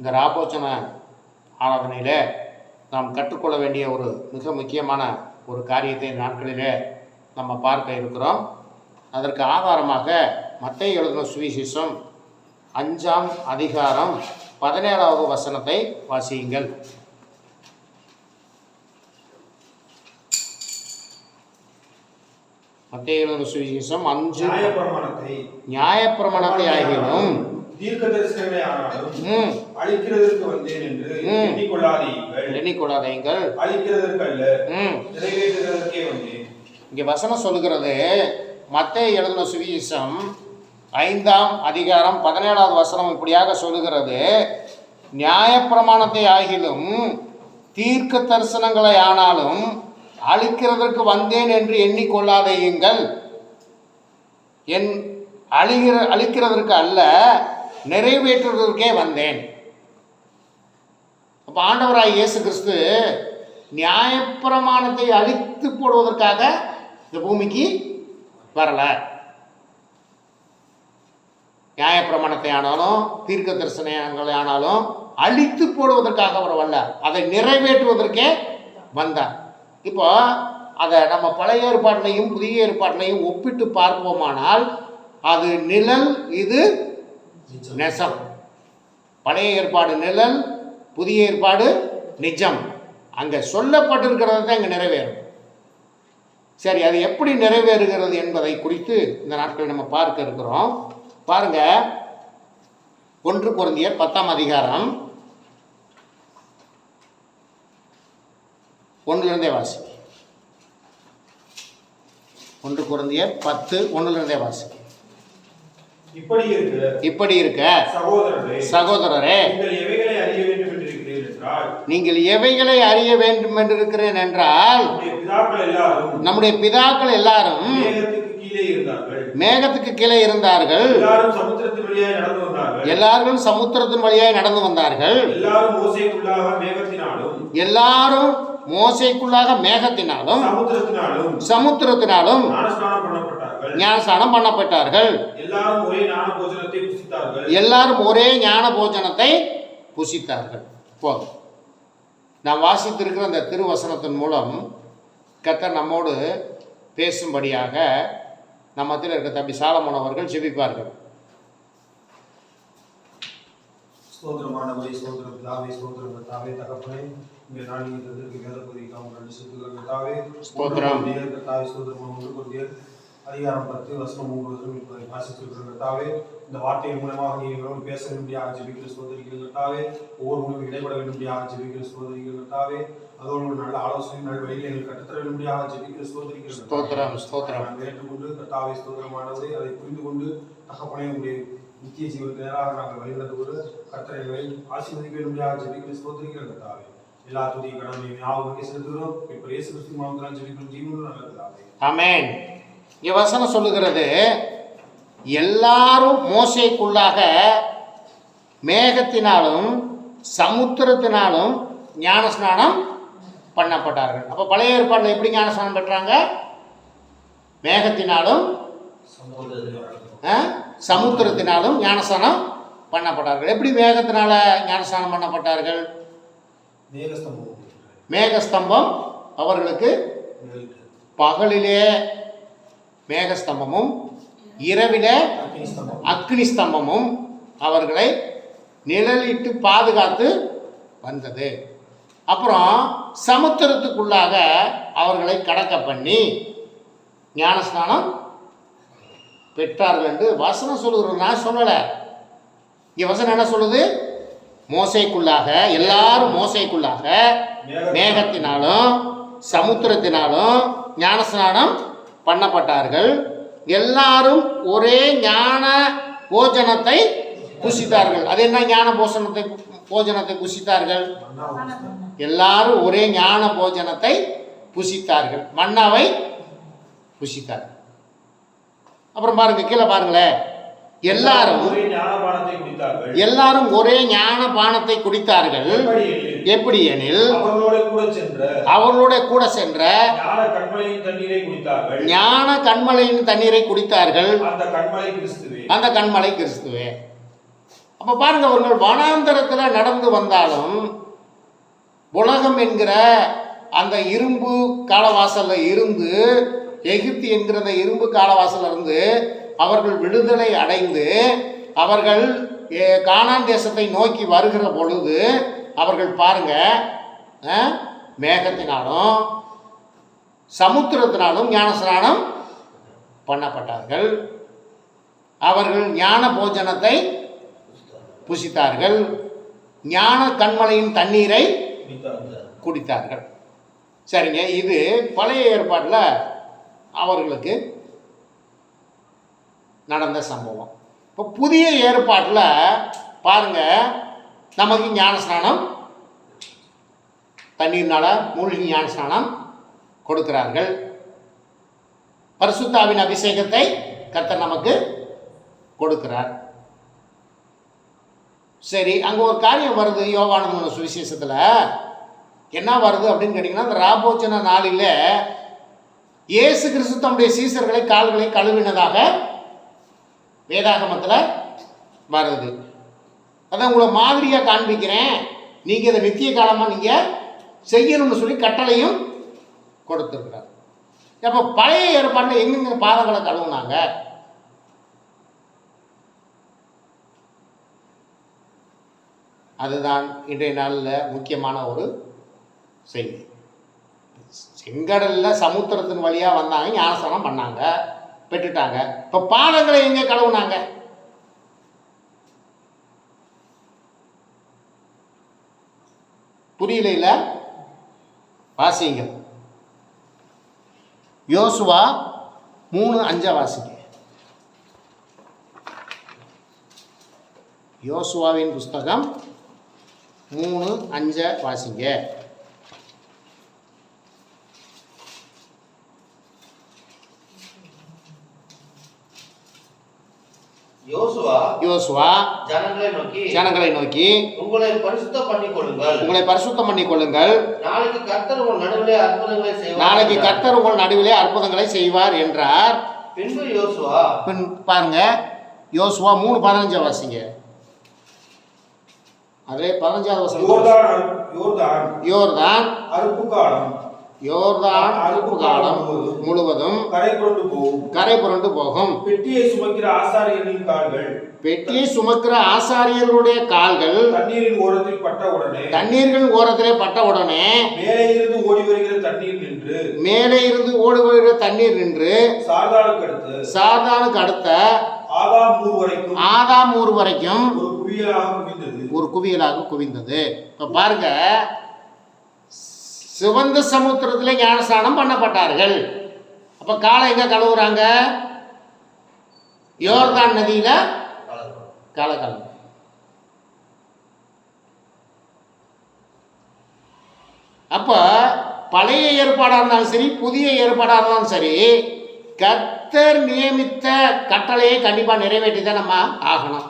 இந்த ராபோச்சன ஆராதனையில் நாம் கற்றுக்கொள்ள வேண்டிய ஒரு மிக முக்கியமான ஒரு காரியத்தை நாட்களிலே நம்ம பார்க்க இருக்கிறோம். அதற்கு ஆதாரமாக மத்திய எழுதின சுவிசேஷம் அஞ்சாம் அதிகாரம் பதினேழாவது வசனத்தை வாசியுங்கள். மத்திய எழுதின சுவிசேஷம் அஞ்சு நியாயப்பிரமாணத்தை ஆகிலும் தீர்க்க அழிக்கிறதற்கு வந்தேன் என்று ம். எண்ணிக்கொள்ளாதீர்கள். எண்ணிக்கொள்ளாதீங்கள். அழிக்கிறதற்கு அல்ல ம். நிறைவேற்றுகிறதற்கே வந்தேன். இங்கே வசனம் சொல்லுகிறது மத்தேயு எழுதின சுவிசேஷம் ஐந்தாம் அதிகாரம் பதினேழாவது வசனம் இப்படியாக சொல்லுகிறது நியாயப்பிரமாணத்தை ஆகிலும் தீர்க்க தரிசனங்களை ஆனாலும் அழிக்கிறதற்கு வந்தேன் என்று எண்ணிக்கொள்ளாதேயுங்கள். என் அழிகிற அழிக்கிறதற்கு அல்ல நிறைவேற்றுவதற்கே வந்தேன். அப்போ இயேசு கிறிஸ்து நியாயப்பிரமாணத்தை அழித்து போடுவதற்காக இந்த பூமிக்கு வரல. நியாயப்பிரமாணத்தை ஆனாலும் தீர்க்க தரிசனங்களை ஆனாலும் அழித்து போடுவதற்காக அவர் வரல. அதை நிறைவேற்றுவதற்கே வந்தார். இப்போ அதை நம்ம பழைய ஏற்பாட்டிலையும் புதிய ஏற்பாட்டிலையும் ஒப்பிட்டு பார்ப்போமானால் அது நிழல் இது நெசம் பழைய ஏற்பாடு நிழல் புதிய ஏற்பாடு நிஜம். அங்கே சொல்லப்பட்டிருக்கிறது தான் இங்கே நிறைவேறும் சரி அது எப்படி நிறைவேறுகிறது என்பதை குறித்து இந்த நாட்கள் நம்ம பார்க்க இருக்கிறோம். பாருங்க. ஒன்று குருந்தியர் பத்தாம் அதிகாரம். ஒன்றிலிருந்தே வாசி. ஒன்று குருந்தியர் பத்து ஒன்றிலிருந்தே வாசி. இப்படி இருக்க இப்படி இருக்க சகோதரரே சகோதரரே நீங்கள் எவைகளை அறிய வேண்டும் என்று என்றால் இருக்கிறேன் நம்முடைய பிதாக்கள் எல்லாரும் மேகத்துக்கு கீழே இருந்தார்கள். எல்லாரும் சமுத்திரத்தின் வழியாய் நடந்து வந்தார்கள். எல்லாரும் மோசைக்குள்ளாக மேகத்தினாலும் சமுத்திரத்தினாலும் ஞானஸ்நானம் பண்ணப்பட்டார்கள். எல்லாரும் ஒரே ஞான போஜனத்தை புசித்தார்கள். ஒரே போதும். நாம் வாசித்திருக்கிற அந்த திருவசனத்தின் மூலம் கர்த்தர் நம்மோடு பேசும்படியாக நம்ம மத்தியில் இருக்க தம்பி சாலமோன் அவர்கள் ஜெபிப்பார்கள். ஸ்தோத்திரமானவரே ஸ்தோத்திரம் தாவே ஸ்தோத்திரம் தாவே தகப்பனே இந்த நாளில் இதற்கு வேத பகுதிக்காக தாவே ஸ்தோத்திரம். தாவே ஸ்தோத்திரம் ஒன்று கொண்டியர் அதிகாரம் பத்து வசனம் வசனம் இப்போதை வாசித்திருக்கிறோம் தாவே இந்த வார்த்தையின் மூலமாக நீ எங்களோடு பேச வேண்டியாக ஜெபிக்கிற சோதரிகள் தாவே ஒவ்வொரு உணவு இடைபட வேண்டியாக ஜெபிக்கிற சோதரிகள் தாவே அதோடு நல்ல ஆலோசனை நல்ல வழியில் எங்களுக்கு கற்றுத்தர வேண்டியாக ஜெபிக்கிற சோதரிகள் ஸ்தோத்திரம் ஸ்தோத்திரம். நான் ஏற்றுக்கொண்டு கர்த்தாவை ஸ்தோத்திரமானவரே அதை புரிந்து கொண்டு தகப்பனே உடைய நித்திய ஜீவனுக்கு நேராக நாங்கள் வழிநடந்து கொண்டு கர்த்தரை ஆசீர்வதிக்க வேண்டியாக ஜெபிக்கிற ஸ்தோத்திரிக்கிற கர்த்தாவே எல்லா துதி கடமை ஞாபகம் செலுத்துகிறோம். இப்போ இயேசு கிறிஸ்து மாவட்டம் ஜெபிக்கிற ஜீவனும் நல்ல கர்த்தாவே ஆமென். இங்க வசனம் சொல்லுகிறது எல்லாரும் மோசைக்குள்ளாக மேகத்தினாலும் சமுத்திரத்தினாலும் ஞானஸ்நானம் பண்ணப்பட்டார்கள். அப்போ பழைய ஏற்பாட்டில் எப்படி ஞானஸ்நானம் பெற்றாங்க? மேகத்தினாலும் சமுத்திரத்தினாலும் ஞானஸ்நானம் பண்ணப்பட்டார்கள். எப்படி மேகத்தினால ஞானஸ்நானம் பண்ணப்பட்டார்கள்? மேகஸ்தம்பம். அவர்களுக்கு பகலிலே மேகஸ்தம்பமும் இரவிலே அக்னி ஸ்தம்பமும் அவர்களை நிழலிட்டு பாதுகாத்து வந்தது. அப்புறம் சமுத்திரத்துக்குள்ளாக அவர்களை கடக்க பண்ணி ஞானஸ்நானம் பெற்றார்கள் என்று வசனம் சொல்லுகிறது. நான் சொல்லலை. இங்கே வசனம் என்ன சொல்லுது? மோசைக்குள்ளாக எல்லாரும் மோசைக்குள்ளாக மேகத்தினாலும் சமுத்திரத்தினாலும் ஞானஸ்நானம் பண்ணப்பட்டார்கள். எல்லாரும் ஒரே ஞான போஜனத்தை புசித்தார்கள். அது என்ன ஞான போஷணத்தை போஜனத்தை புசித்தார்கள்? எல்லாரும் ஒரே ஞான போஜனத்தை புசித்தார்கள். மன்னாவை புசித்தார்கள். அப்புறம் பாருங்க கீழே பாருங்களேன். எல்லாரும் ஒரே எல்லாரும் ஒரே ஞான பானத்தை குடித்தார்கள். எப்படி எனில், அவர்களோட கூட சென்ற ஞான கண்மலையின் தண்ணீரை குடித்தார்கள். அந்த கண்மலை கிறிஸ்துவே. அப்போ பாருங்க அவர்கள் வனாந்தரத்தில் நடந்து வந்தாலும் உலகம் என்கிற அந்த இரும்பு காலவாசல்ல இருந்து எகிப்து என்கிற அந்த இரும்பு காலவாசல்ல இருந்து அவர்கள் விடுதலை அடைந்து அவர்கள் கானான் தேசத்தை நோக்கி வருகிற பொழுது அவர்கள் பாருங்க மேகத்தினாலும் சமுத்திரத்தினாலும் ஞானஸ்நானம் பண்ணப்பட்டார்கள். அவர்கள் ஞான போஜனத்தை புசித்தார்கள். ஞான கண்மலையின் தண்ணீரை குடித்தார்கள். சரிங்க இது பழைய ஏற்பாட்டில் அவர்களுக்கு நடந்த சம்பவம். இப்போ புதிய ஏற்பாட்டில் பாருங்க நமக்கு ஞானஸ்நானம் தண்ணீர்னால மூழ்கி ஞானஸ்நானம் கொடுக்கிறார்கள். பரிசுத்தாவின் அபிஷேகத்தை கர்த்தர் நமக்கு கொடுக்கிறார். சரி அங்கே ஒரு காரியம் வருது யோகானந்த சுவிசேஷத்தில். என்ன வருது அப்படின்னு கேட்டிங்கன்னா அந்த ராபோச்சன நாளில் இயேசு கிறிஸ்து தம்முடைய சீசர்களை கால்களை கழுவினதாக வேதாகமத்தில் வருது. அதான் உங்களை மாதிரியாக காண்பிக்கிறேன். நீங்கள் இதை நித்திய காலமாக நீங்கள் செய்யணும்னு சொல்லி கட்டளையும் கொடுத்துருக்குறாரு. அப்போ பழைய ஏற்பாட்டில் எங்கெங்க பாதங்களை கழுவுனாங்க? அதுதான் இன்றைய நாளில் முக்கியமான ஒரு செய்தி. செங்கடலில் சமுத்திரத்தின் வழியாக வந்தாங்க ஞானஸ்தானம் பண்ணாங்க. பெற்றுட்டாங்க. இப்போ பாதங்களை எங்கே கழுவுனாங்க புரியல வாசிங்க யோசுவா மூணு அஞ்சா வாசிங்க. யோசுவாவின் புஸ்தகம் மூணு அஞ்ச வாசிங்க. யோசுவா யோசுவா ஜனங்களை நோக்கி ஜனங்களை நோக்கி உங்களை பரிசுத்தம் பண்ணிக் கொள்ளுங்கள் உங்களை பரிசுத்தம் பண்ணி கொள்ளுங்கள் நாளைக்கு கர்த்தர் உங்கள் நடுவிலே அற்புதங்களை செய்வார் நாளைக்கு என்றார். கர்த்தர் உங்கள் நடுவிலே அற்புதங்களை செய்வார் என்றார். பின்பு யோசுவா. பின் பாருங்க. யோசுவா மூணு பதினஞ்சு வாசிங்க. அதே பதினஞ்சாவது வசனம். யோர்தான் யோர்தான். அறுப்பு காலம். யோர்தான் அறுப்பு காலம் முழுவதும் கரை புரண்டு போகும். பெட்டியை சுமக்கிற ஆசாரியர்களின் கால்கள். பெட்டியை சுமக்கிற ஆசாரியர்களுடைய கால்கள் தண்ணீரின் ஓரத்தில் பட்ட உடனே தண்ணீர்கள் ஓரத்திலே பட்ட உடனே மேலே இருந்து ஓடி வருகிற தண்ணீர் நின்று மேலே இருந்து ஓடி வருகிற தண்ணீர் நின்று சார்தாளுக்கு அடுத்து சார்தானுக்கு அடுத்த ஆதாம் ஊர் வரைக்கும் ஆதாம் ஊர் வரைக்கும் ஒரு குவியலாக குவிந்தது. ஒரு குவியலாக குவிந்தது. இப்போ பாருங்க சிவந்த சமுத்திரத்தில் ஞானஸ்நானம் பண்ணப்பட்டார்கள். அப்போ காலை எங்கே கழுவுறாங்க? யோர்தான் நதியில் காலை கழுவு அப்போ பழைய ஏற்பாடாக இருந்தாலும் சரி புதிய ஏற்பாடாக இருந்தாலும் சரி கர்த்தர் நியமித்த கட்டளையை கண்டிப்பாக நிறைவேற்றி தான் நம்ம ஆகணும்.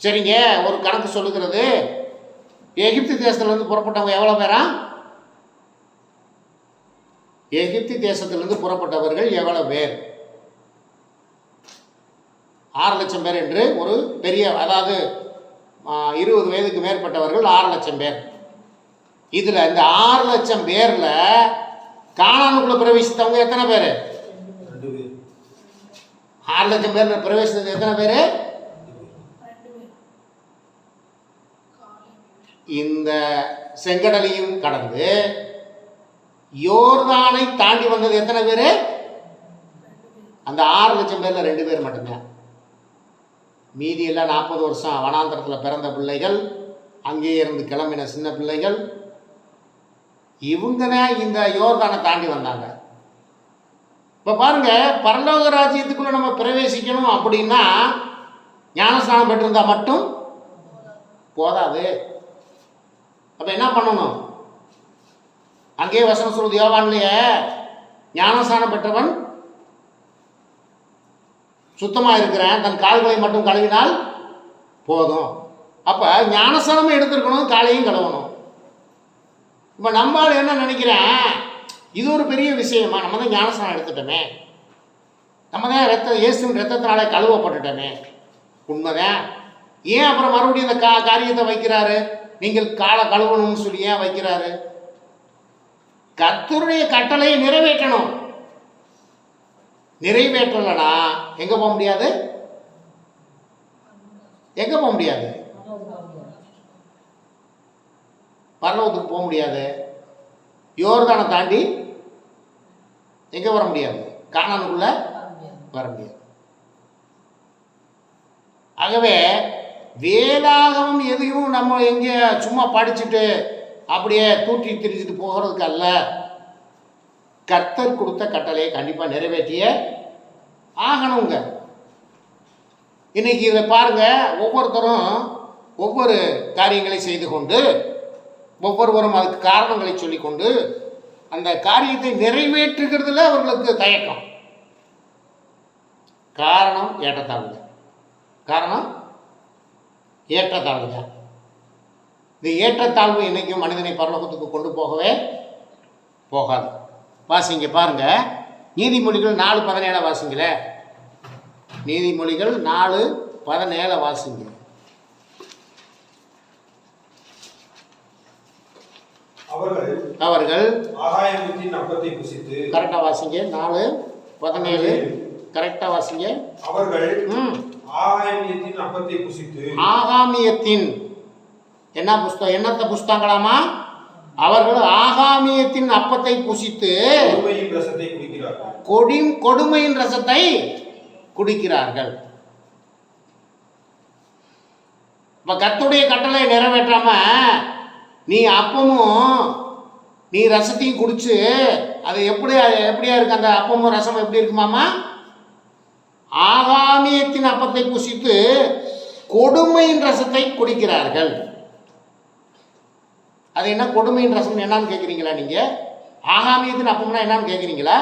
சரிங்க ஒரு கணக்கு சொல்லுகிறது. எகிப்து தேசத்துலேருந்து புறப்பட்டவங்க எவ்வளோ பேரா? எகிப்து தேசத்திலிருந்து புறப்பட்டவர்கள் எவ்வளோ பேர்? ஆறு லட்சம் பேர் என்று ஒரு பெரிய அதாவது இருபது வயதுக்கு மேற்பட்டவர்கள் ஆறு லட்சம் பேர். இதில் இந்த ஆறு லட்சம் பேரில் காணானுக்குள்ள பிரவேசித்தவங்க எத்தனை பேர்? ஆறு லட்சம் பேர் பிரவேசித்தது எத்தனை பேர்? இந்த செங்கடலையும் கடந்து யோர்தானை தாண்டி வந்தது எத்தனை பேர்? அந்த ஆறு லட்சம் பேரில் ரெண்டு பேர் மட்டும்தான். மீதி எல்லாம் நாற்பது வருஷம் வனாந்தரத்தில் பிறந்த பிள்ளைகள் அங்கேயே இருந்து கிளம்பின சின்ன பிள்ளைகள். இவங்க தான் இந்த யோர்தானை தாண்டி வந்தாங்க. இப்போ பாருங்க பரலோக ராஜ்யத்துக்குள்ள நம்ம பிரவேசிக்கணும் அப்படின்னா ஞானஸ்நானம் பெற்றிருந்தா மட்டும் போதாது. அப்போ என்ன பண்ணணும்? அங்கேயே வசனம் சொல்லுது யோவான்லையே ஞானஸ்தானம் பெற்றவன் சுத்தமாக இருக்கிறேன் தன் கால்களை மட்டும் கழுவினால் போதும். அப்போ ஞானஸ்தானமும் எடுத்துருக்கணும் காலையும் கழுவணும். இப்போ நம்மால் என்ன நினைக்கிறேன்? இது ஒரு பெரிய விஷயமா நம்ம தான் ஞானஸ்தானம் எடுத்துட்டோமே. நம்ம தான் ரத்த இயேசுவின் ரத்தத்தினாலே கழுவப்பட்டுட்டோமே. உண்மைதான். ஏன் அப்புறம் மறுபடியும் இந்த கா காரியத்தை வைக்கிறாரு? நீங்கள் காலை கழுவணும்னு சொல்லி ஏன் வைக்கிறாரு? கர்த்தருடைய கட்டளையை நிறைவேற்றணும். நிறைவேற்றலைன்னா எங்க போக முடியாது? எங்க போக முடியாது? பரலோகத்துக்கு போக முடியாது. யோர்தானை தாண்டி எங்க வர முடியாது? காணானுக்குள்ள வர முடியாது. ஆகவே வேதாகமம் எதையும் நம்ம எங்கே சும்மா படிச்சுட்டு அப்படியே தூற்றி திரிச்சிட்டு போகிறதுக்கு அல்ல. கர்த்தர் கொடுத்த கட்டளையை கண்டிப்பாக நிறைவேற்றிய ஆகணுங்க. இன்னைக்கு இதை பாருங்க ஒவ்வொருத்தரும் ஒவ்வொரு காரியங்களை செய்து கொண்டு ஒவ்வொருவரும் அதுக்கு காரணங்களை சொல்லிக்கொண்டு அந்த காரியத்தை நிறைவேற்றுகிறதுல அவர்களுக்கு தயக்கம். காரணம் ஏற்றத்தாழ்வு காரணம் ஏற்றத்தாழ்வுங்க இந்த ஏற்றத்தாழ்வு என்னைக்கும் மனிதனை பரலோகத்துக்கு கொண்டு போகவே போகாது. வாசிங்க பாருங்க. நீதிமொழிகள் நாலு பதினேழை வாசிங்களே. நீதிமொழிகள் நாலு பதினேழை வாசிங்க. அவர்கள் அவர்கள் ஆகாயத்தின் அப்பத்தை புசித்து கரெக்டாக வாசிங்க. நாலு பதினேழு. கரெக்டாக வாசிங்க. அவர்கள் ம். ஆகாயத்தின் அப்பத்தை புசித்து ஆகாமியத்தின் என்ன புஸ்தகம்? என்னத்த புஸ்தகங்களாமா அவர்கள் ஆகாமியத்தின் அப்பத்தை புசித்து ரசத்தை குடிக்கிறார்கள். கொடி கொடுமையின் ரசத்தை குடிக்கிறார்கள். இப்ப கர்த்தருடைய கட்டளை நிறைவேற்றாம நீ அப்பமும் நீ ரசத்தையும் குடிச்சு அது எப்படி எப்படியா இருக்கு? அந்த அப்பமும் ரசமும் எப்படி இருக்குமாமா ஆகாமியத்தின் அப்பத்தை புசித்து கொடுமையின் ரசத்தை குடிக்கிறார்கள். அது என்ன கொடுமையின் ரசம் என்னன்னு கேட்குறீங்களா நீங்க? ஆகாமியத்தின் அப்பம்னா என்னன்னு கேட்குறீங்களா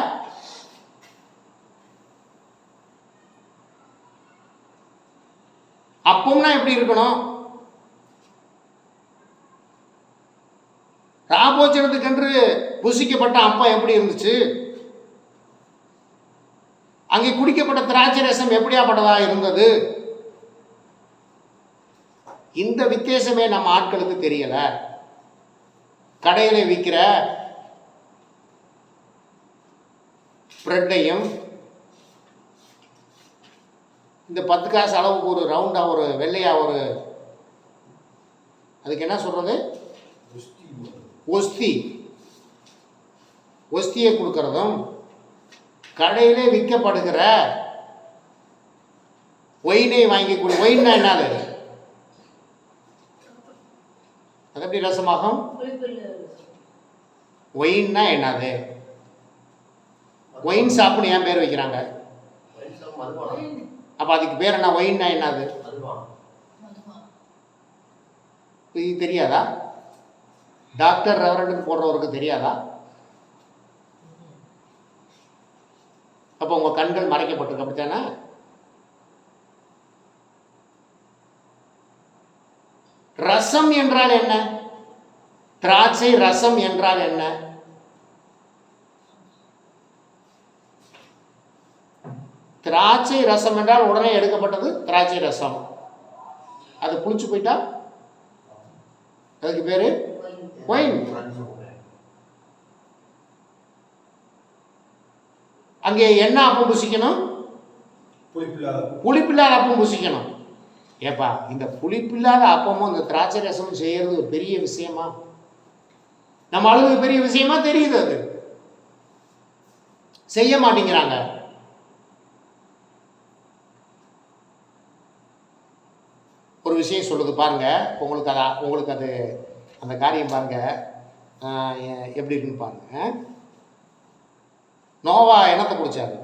அப்பம்னா எப்படி இருக்கணும்? ராபோச்சனத்துக்கென்று புசிக்கப்பட்ட அப்பம் எப்படி இருந்துச்சு? அங்கே குடிக்கப்பட்ட திராட்சை ரசம் எப்படியாப்பட்டதா இருந்தது? இந்த வித்தியாசமே நம்ம ஆட்களுக்கு தெரியல. கடையில் விற்கிற ப்ரெட்டையும் இந்த பத்து காசு அளவுக்கு ஒரு ரவுண்டாக ஒரு வெள்ளையாக ஒரு அதுக்கு என்ன சொல்கிறது ஒஸ்தி. ஒஸ்தியை கொடுக்கறதும் கடையிலே விற்கப்படுகிற ஒயினை வாங்கி கொடு. ஒயின்னா என்னது? அது எப்படி ரசமாகும்? ஒயின்னா என்னது? ஒயின் ஷாப்னு ஏன் பேர் வைக்கிறாங்க? அப்போ அதுக்கு பேர் என்ன? ஒயின்னா என்னது? இது தெரியாதா? டாக்டர் ரெவரண்டுக்கு போடுறவருக்கு தெரியாதா? அப்போ உங்கள் கண்கள் மறைக்கப்பட்டிருக்கு. அப்படித்தானே ரசம் என்றால் என்ன? திராட்சை ரசம் என்றால் என்ன? திராட்சை ரசம் என்றால் உடனே எடுக்கப்பட்டது திராட்சை ரசம். அது புளிச்சு போயிட்டா? அதுக்கு பேரு? ஒயின் அங்கே என்ன அப்பம் புசிக்கணும்? புளிப்பில்லாத அப்பம். புசிக்கணும். ஏப்பா இந்த புளிப்பில்லாத அப்பமும் இந்த திராட்சை ரசமும் செய்யறது ஒரு பெரிய விஷயமா? நம்ம ஆளுங்களுக்கு பெரிய விஷயமா தெரியுது அது. செய்ய மாட்டேங்கிறாங்க. ஒரு விஷயம் சொல்லுது பாருங்க. உங்களுக்கு அது உங்களுக்கு அது அந்த காரியம் பாருங்க. எப்படி இருக்குன்னு பாருங்க. நோவா என்னத்தை குடிச்சாரு?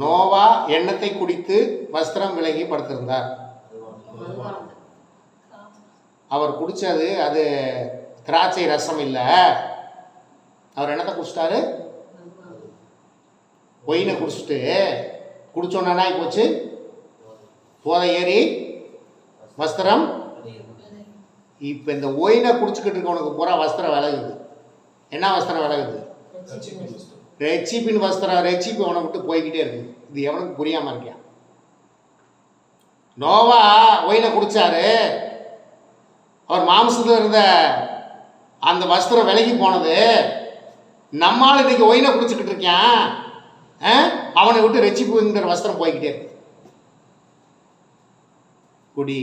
நோவா எண்ணத்தை குடித்து வஸ்திரம் விலகி படுத்திருந்தார். அவர் குடிச்சது அது திராட்சை ரசம் இல்லை. அவர் என்னத்தை குடிச்சிட்டாரு? ஒயினை குடிச்சிட்டு குடிச்சோன்னா போச்சு? போதை ஏறி வஸ்திரம். இப்போ இந்த ஒயினை குடிச்சுக்கிட்டு இருக்கவனுக்கு பூரா வஸ்திரம் விலகுது. என்ன வஸ்திரம் விலகுது? ரெச்சிப்பின் வஸ்திரம் ரெச்சிப்பு அவனை விட்டு போய்கிட்டே இருக்குது இது எவனுக்கு புரியாமல் இருக்கியா? நோவா ஒயினை குடிச்சாரு. அவர் மாம்சத்தில் இருந்த அந்த வஸ்திரம் விலகி போனது. நம்மால் இன்னைக்கு ஒயினை குடிச்சுக்கிட்டு இருக்கான் அவனை விட்டு ரெச்சிப்புங்கிற வஸ்திரம் போய்கிட்டே இருக்கு. குடி.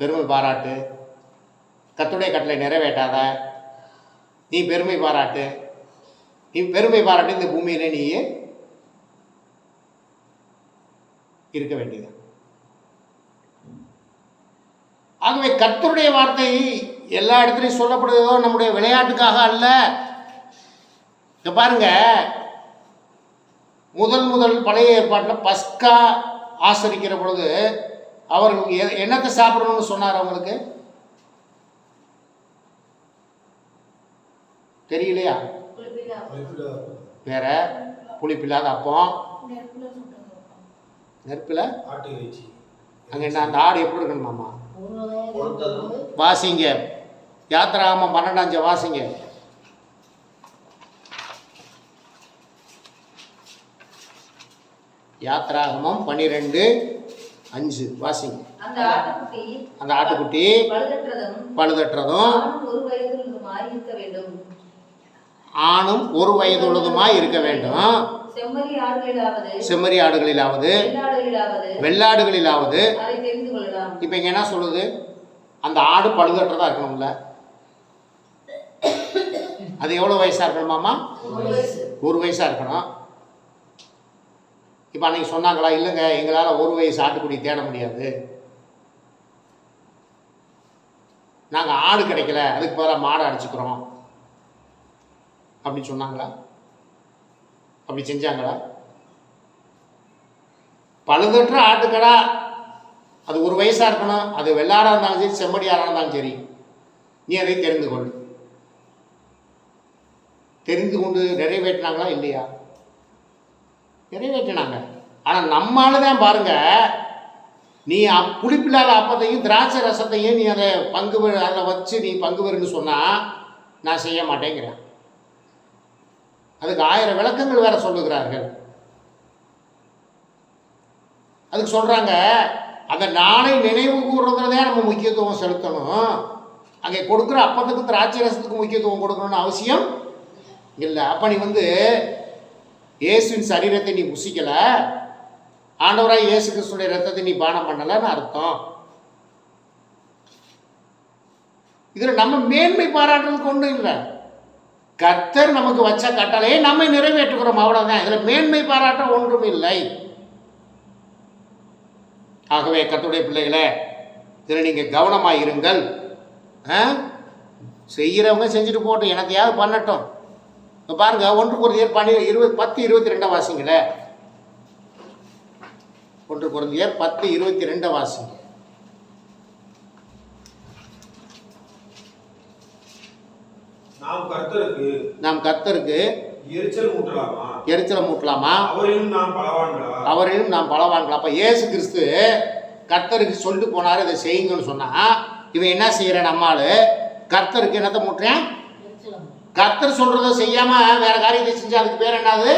பெருமை பாராட்டு. கத்துடைய கட்டளை நிறைவேற்றாத. நீ பெருமை பாராட்டு. நீ பெருமை பாராட்டு இந்த பூமியில் நீ இருக்க வேண்டியது. ஆகவே கர்த்தருடைய வார்த்தை எல்லா இடத்துலையும் சொல்லப்படுவதோ நம்முடைய விளையாட்டுக்காக அல்ல. இங்க பாருங்க. முதல் முதல் பழைய ஏற்பாட்டில் பஸ்கா ஆசரிக்கிற பொழுது அவர்கள் என்னத்தை சாப்பிடணும்னு சொன்னார் அவங்களுக்கு? தெரியலையா? வேற? புளிப்பில்லாத அப்பம். நெருப்பில்? ஆட்டு இறைச்சி அங்கே என்ன அந்த ஆடு எப்படி இருக்கணுமாம்மா? வாசிங்க. யாத்திராகமம் பன்னெண்டாஞ்ச வாசிங்க. யாத்திராகமம் பன்னிரெண்டு அஞ்சு. வாசிங்க. அந்த ஆட்டுக்குட்டி பழுதற்றதும் ஆணும் ஒரு வயதுள்ளதுமாய் இருக்க வேண்டும். செம்மறி ஆடுகளிலாவது வெள்ளாடுகளிலாவது இப்போ இங்கே என்ன சொல்லுது? அந்த ஆடு பழுதற்றதா இருக்கணும்ல. அது எவ்வளோ வயசாக இருக்கணுமாம்மா ஒரு வயசு. ஒரு வயசாக இருக்கணும். இப்போ அன்னைக்கு சொன்னாங்களா இல்லைங்க எங்களால் ஒரு வயசு ஆட்டுக்குடி தேட முடியாது. நாங்கள் ஆடு கிடைக்கல அதுக்கு பதிலாக மாடை அடிச்சுக்கிறோம். அப்படின்னு சொன்னாங்களா? அப்படி செஞ்சாங்களா? பழுதற்ற ஆட்டுக்கடா. அது ஒரு வயசாக இருக்கணும். அது வெள்ளாடாக இருந்தாலும் சரி செம்மடியாராக இருந்தாலும் சரி நீ அதை தெரிந்து கொள். தெரிந்து கொண்டு நிறைவேற்றினாங்களா இல்லையா? நிறைவேற்றினாங்க. ஆனால் நம்மால தான் பாருங்க. நீ அப்- புளிப்பில்லாத அப்பத்தையும் திராட்சை ரசத்தையும் நீ அதை பங்கு அதில் வச்சு நீ பங்கு வருன்னு சொன்னால் நான் செய்ய மாட்டேங்கிறேன். அதுக்கு ஆயிரம் விளக்கங்கள் வேற சொல்லுகிறார்கள். அதுக்கு சொல்கிறாங்க அந்த நாளை நினைவு கூறுறதுல நம்ம முக்கியத்துவம் செலுத்தணும். அங்கே கொடுக்குற அப்பத்துக்கு திராட்சை ரசத்துக்கு முக்கியத்துவம் கொடுக்கணும்னு அவசியம் இல்லை. அப்போ நீ வந்து இயேசுவின் சரீரத்தை நீ புசிக்கல ஆண்டவராய் இயேசு கிறிஸ்துடைய ரத்தத்தை நீ பானம் பண்ணலன்னு அர்த்தம். இதில் நம்ம மேன்மை பாராட்டுறதுக்கு ஒன்றும் இல்லை. கர்த்தர் நமக்கு வச்ச கட்டளையை நம்ம நிறைவேற்றுகிறோம் அவ்வளோதான் இதில் மேன்மை பாராட்ட ஒன்றும் இல்லை. ஆகவே கத்துடைய பிள்ளைகளே இதில் நீங்கள் கவனமாக இருங்கள். ஆ? செய்கிறவங்க செஞ்சுட்டு போட்டோம் எனக்கையாவது பண்ணட்டும். இப்போ பாருங்க ஒன்று குருந்தியர் பனி இருபது பத்து இருபத்தி ரெண்டாம் வாசிங்களே. ஒன்று குருந்தியர் பத்து இருபத்தி ரெண்டாம் வாசிங்க. நாம் கர்த்தருக்கு நாம் கர்த்தருக்கு எரிச்சல் மூட்டலாமா எரிச்சலை மூட்டலாமா அவரிலும் நாம் பலவான்களா? அவரையும் நாம் பலவான்கள்? அப்போ இயேசு கிறிஸ்து கர்த்தருக்கு சொல்லிட்டு போனார் இதை செய்யுங்கன்னு சொன்னா இவன் என்ன செய்யறேன் நம்மால்? கர்த்தருக்கு என்னத்தை மூட்டுறேன் கர்த்தர் சொல்றதை செய்யாம வேற காரியத்தை செஞ்சா அதுக்கு பேர் என்னது?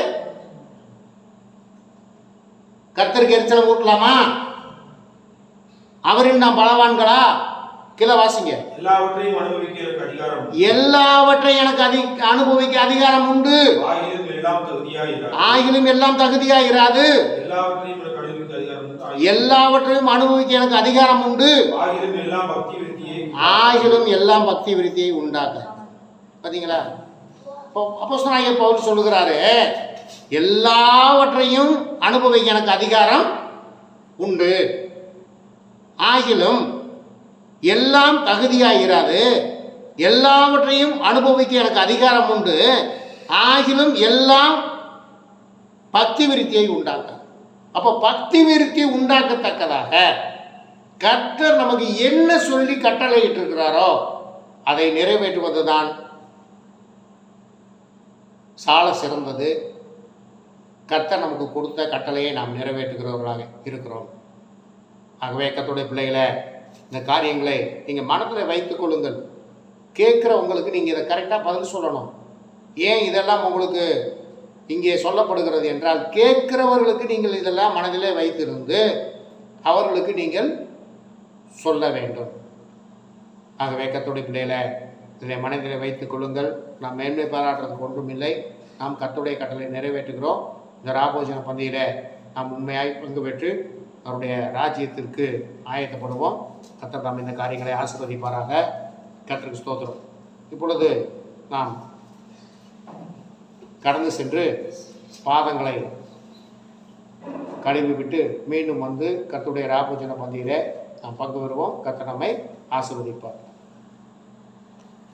கர்த்தருக்கு எரிச்சலை மூட்டலாமா அவரில் நாம் பலவான்களா? கீழே வாசிங்க. எல்லாவற்றையும் அனுபவிக்க எனக்கு அதிகாரம். எல்லாவற்றையும் எனக்கு அதி அனுபவிக்க அதிகாரம் உண்டு. ஆயினும் எல்லாம் தகுதியாயிரார் ஆகிலும் எல்லாம் தகுதியா இராது எல்லாவற்றையும் எனக்கு அனுபவிக்க அதிகாரம் உண்டு. எல்லாவற்றையும் அனுபவிக்க எனக்கு அதிகாரம் உண்டு. ஆயினும் எல்லாம் பக்தி விருத்தியை ஆகிலும் எல்லாம் பக்தி விருத்தியை உண்டாக்க. பார்த்தீங்களா இப்போ அப்போஸ்தலனாகிய பவுல் சொல்லுகிறாரு எல்லாவற்றையும் அனுபவிக்க எனக்கு அதிகாரம் உண்டு. ஆகிலும் எல்லாம் தகுதியாகிறாது எல்லாவற்றையும் அனுபவிக்க எனக்கு அதிகாரம் உண்டு. ஆகிலும் எல்லாம் பக்தி விருத்தியை உண்டாக்க. அப்போ பக்தி விருத்தி உண்டாக்கத்தக்கதாக கர்த்தர் நமக்கு என்ன சொல்லி கட்டளையிட்டு இருக்கிறாரோ அதை நிறைவேற்றுவதுதான் சால சிறந்தது. கர்த்தர் நமக்கு கொடுத்த கட்டளையை நாம் நிறைவேற்றுகிறவர்களாக இருக்கிறோம். ஆகவே கத்துடைய பிள்ளைகளை இந்த காரியங்களை நீங்கள் மனத்தில் வைத்து கொள்ளுங்கள். கேட்குறவங்களுக்கு நீங்கள் இதை கரெக்டாக பதில் சொல்லணும். ஏன் இதெல்லாம் உங்களுக்கு இங்கே சொல்லப்படுகிறது என்றால் கேட்கிறவர்களுக்கு நீங்கள் இதெல்லாம் மனதிலே வைத்திருந்து அவர்களுக்கு நீங்கள் சொல்ல வேண்டும். ஆகவே கத்துடைய பிள்ளையில இதில் மனதில் வைத்துக் கொள்ளுங்கள். நாம் மேன்மை பாராட்டுறதுக்கு ஒன்றும் இல்லை. நாம் கத்துடைய கட்டளை நிறைவேற்றுகிறோம். இந்த ராபோஜன பந்தியில் நாம் உண்மையாய் பங்கு பெற்று அவருடைய ராஜ்யத்திற்கு ஆயத்தப்படுவோம். கத்தர் நாம் இந்த காரியங்களை ஆசிர்வதிப்பாராக. கத்தருக்கு ஸ்தோத்திரம். இப்பொழுது நாம் கடந்து சென்று பாதங்களை கழுவி விட்டு மீண்டும் வந்து கத்துடைய ராபோஜன பந்தியிலே நாம் பங்கு பெறுவோம். கர்த்தர் நம்மை ஆசீர்வதிப்பார்.